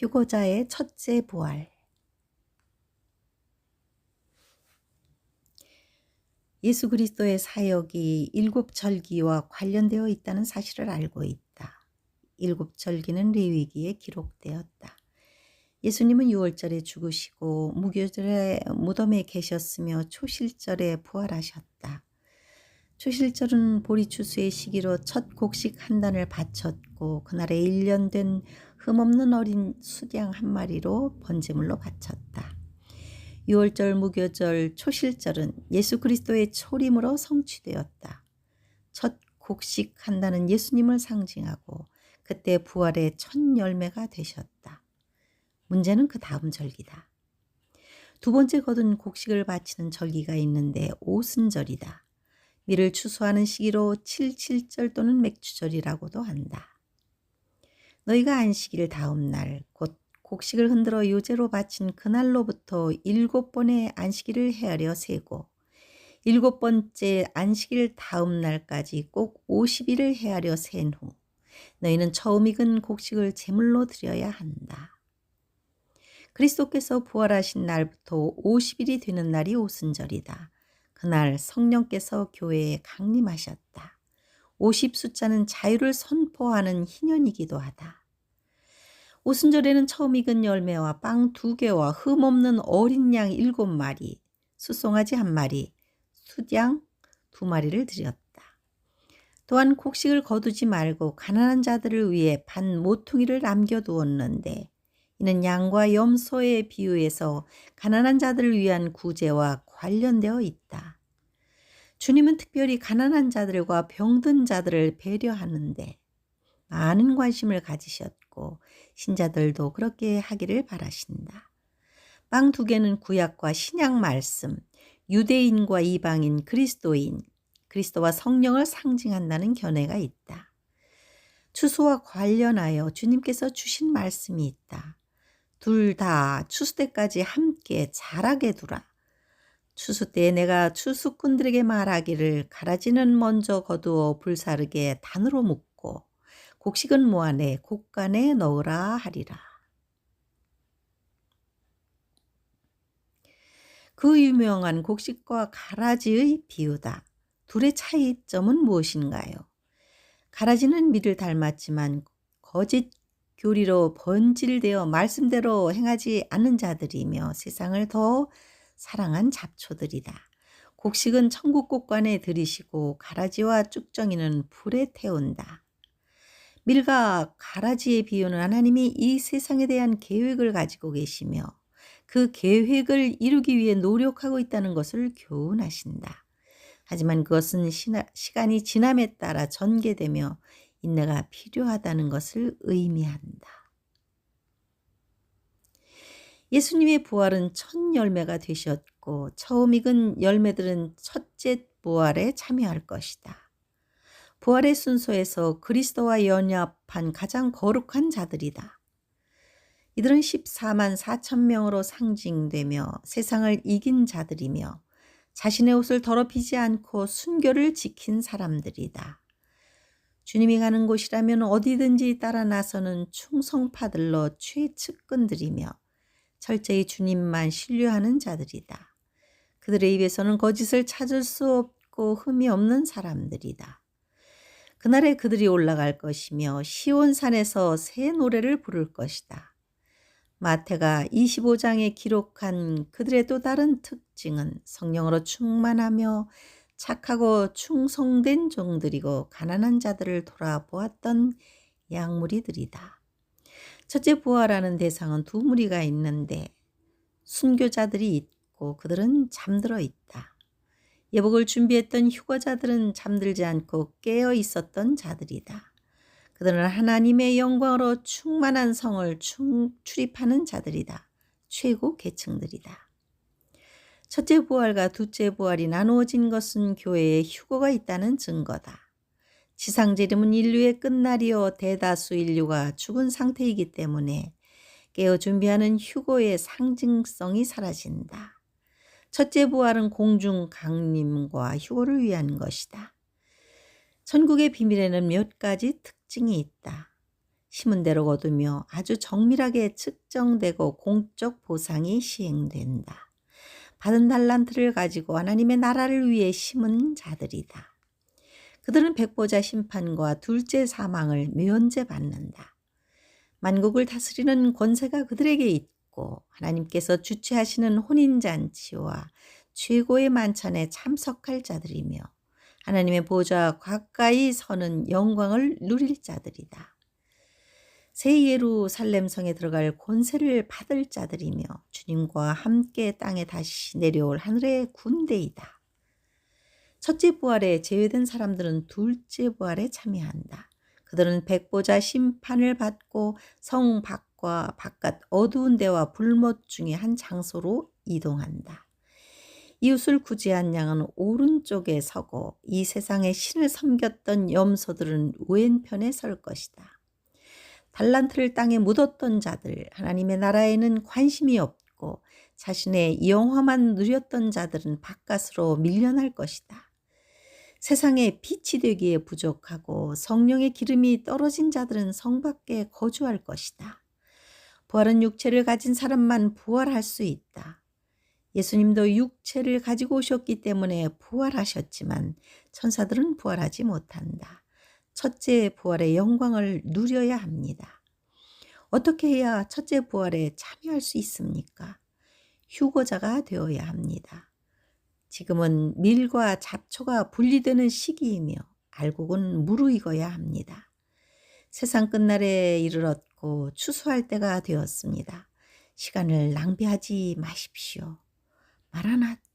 휴고자의 첫째 부활 예수 그리스도의 사역이 일곱 절기와 관련되어 있다는 사실을 알고 있다. 일곱 절기는 레위기에 기록되었다. 예수님은 6월절에 죽으시고 무교절에 무덤에 계셨으며 초실절에 부활하셨다. 초실절은 보리추수의 시기로 첫 곡식 한 단을 바쳤고 그날에 1년 된 흠없는 어린 수양 한 마리로 번제물로 바쳤다. 6월절 무교절 초실절은 예수 그리스도의 초림으로 성취되었다. 첫 곡식 한다는 예수님을 상징하고 그때 부활의 첫 열매가 되셨다. 문제는 그 다음 절기다. 두 번째 거둔 곡식을 바치는 절기가 있는데 오순절이다. 밀을 추수하는 시기로 칠칠절 또는 맥주절이라고도 한다. 너희가 안식일 다음 날 곧 곡식을 흔들어 요제로 바친 그날로부터 일곱 번의 안식일을 헤아려 세고 일곱 번째 안식일 다음 날까지 꼭 50일을 헤아려 센 후 너희는 처음 익은 곡식을 제물로 드려야 한다. 그리스도께서 부활하신 날부터 50일이 되는 날이 오순절이다. 그날 성령께서 교회에 강림하셨다. 50 숫자는 자유를 선포하는 희년이기도 하다. 오순절에는 처음 익은 열매와 빵 두 개와 흠없는 어린 양 일곱 마리, 수송아지 한 마리, 수양 두 마리를 드렸다. 또한 곡식을 거두지 말고 가난한 자들을 위해 반 모퉁이를 남겨두었는데 이는 양과 염소의 비유에서 가난한 자들을 위한 구제와 관련되어 있다. 주님은 특별히 가난한 자들과 병든 자들을 배려하는데 많은 관심을 가지셨 고 신자들도 그렇게 하기를 바라신다. 빵 두 개는 구약과 신약 말씀, 유대인과 이방인, 그리스도인, 그리스도와 성령을 상징한다는 견해가 있다. 추수와 관련하여 주님께서 주신 말씀이 있다. 둘 다 추수 때까지 함께 자라게 두라. 추수 때 내가 추수꾼들에게 말하기를 가라지는 먼저 거두어 불사르게 단으로 묶고 곡식은 모아내 곡간에 넣으라 하리라. 그 유명한 곡식과 가라지의 비유다. 둘의 차이점은 무엇인가요? 가라지는 밀을 닮았지만 거짓 교리로 번질되어 말씀대로 행하지 않는 자들이며 세상을 더 사랑한 잡초들이다. 곡식은 천국 곳간에 들이시고 가라지와 쭉정이는 불에 태운다. 밀과 가라지의 비유는 하나님이 이 세상에 대한 계획을 가지고 계시며 그 계획을 이루기 위해 노력하고 있다는 것을 교훈하신다. 하지만 그것은 시간이 지남에 따라 전개되며 인내가 필요하다는 것을 의미한다. 예수님의 부활은 첫 열매가 되셨고 처음 익은 열매들은 첫째 부활에 참여할 것이다. 부활의 순서에서 그리스도와 연합한 가장 거룩한 자들이다. 이들은 14만 4천 명으로 상징되며 세상을 이긴 자들이며 자신의 옷을 더럽히지 않고 순교를 지킨 사람들이다. 주님이 가는 곳이라면 어디든지 따라 나서는 충성파들로 최측근들이며 철저히 주님만 신뢰하는 자들이다. 그들의 입에서는 거짓을 찾을 수 없고 흠이 없는 사람들이다. 그날에 그들이 올라갈 것이며 시온산에서 새 노래를 부를 것이다. 마태가 25장에 기록한 그들의 또 다른 특징은 성령으로 충만하며 착하고 충성된 종들이고 가난한 자들을 돌아보았던 양무리들이다. 첫째 부활하는 대상은 두 무리가 있는데 순교자들이 있고 그들은 잠들어 있다. 예복을 준비했던 휴거자들은 잠들지 않고 깨어 있었던 자들이다. 그들은 하나님의 영광으로 충만한 성을 출입하는 자들이다. 최고 계층들이다. 첫째 부활과 둘째 부활이 나누어진 것은 교회에 휴거가 있다는 증거다. 지상재림은 인류의 끝날이요 대다수 인류가 죽은 상태이기 때문에 깨어 준비하는 휴고의 상징성이 사라진다. 첫째 부활은 공중 강림과 휴고를 위한 것이다. 천국의 비밀에는 몇 가지 특징이 있다. 심은 대로 거두며 아주 정밀하게 측정되고 공적 보상이 시행된다. 받은 달란트를 가지고 하나님의 나라를 위해 심은 자들이다. 그들은 백보자 심판과 둘째 사망을 면제받는다. 만국을 다스리는 권세가 그들에게 있고 하나님께서 주최하시는 혼인잔치와 최고의 만찬에 참석할 자들이며 하나님의 보좌 가까이 서는 영광을 누릴 자들이다. 새 예루살렘 성에 들어갈 권세를 받을 자들이며 주님과 함께 땅에 다시 내려올 하늘의 군대이다. 첫째 부활에 제외된 사람들은 둘째 부활에 참여한다. 그들은 백보자 심판을 받고 성 밖 과 바깥 어두운 데와 불못 중에 한 장소로 이동한다. 이웃을 구제한 양은 오른쪽에 서고 이 세상의 신을 섬겼던 염소들은 왼편에 설 것이다. 달란트를 땅에 묻었던 자들, 하나님의 나라에는 관심이 없고 자신의 영화만 누렸던 자들은 바깥으로 밀려날 것이다. 세상에 빛이 되기에 부족하고 성령의 기름이 떨어진 자들은 성 밖에 거주할 것이다. 부활은 육체를 가진 사람만 부활할 수 있다. 예수님도 육체를 가지고 오셨기 때문에 부활하셨지만 천사들은 부활하지 못한다. 첫째 부활의 영광을 누려야 합니다. 어떻게 해야 첫째 부활에 참여할 수 있습니까? 휴거자가 되어야 합니다. 지금은 밀과 잡초가 분리되는 시기이며 알곡은 무르익어야 합니다. 세상 끝날에 이르렀고 추수할 때가 되었습니다. 시간을 낭비하지 마십시오. 마라나타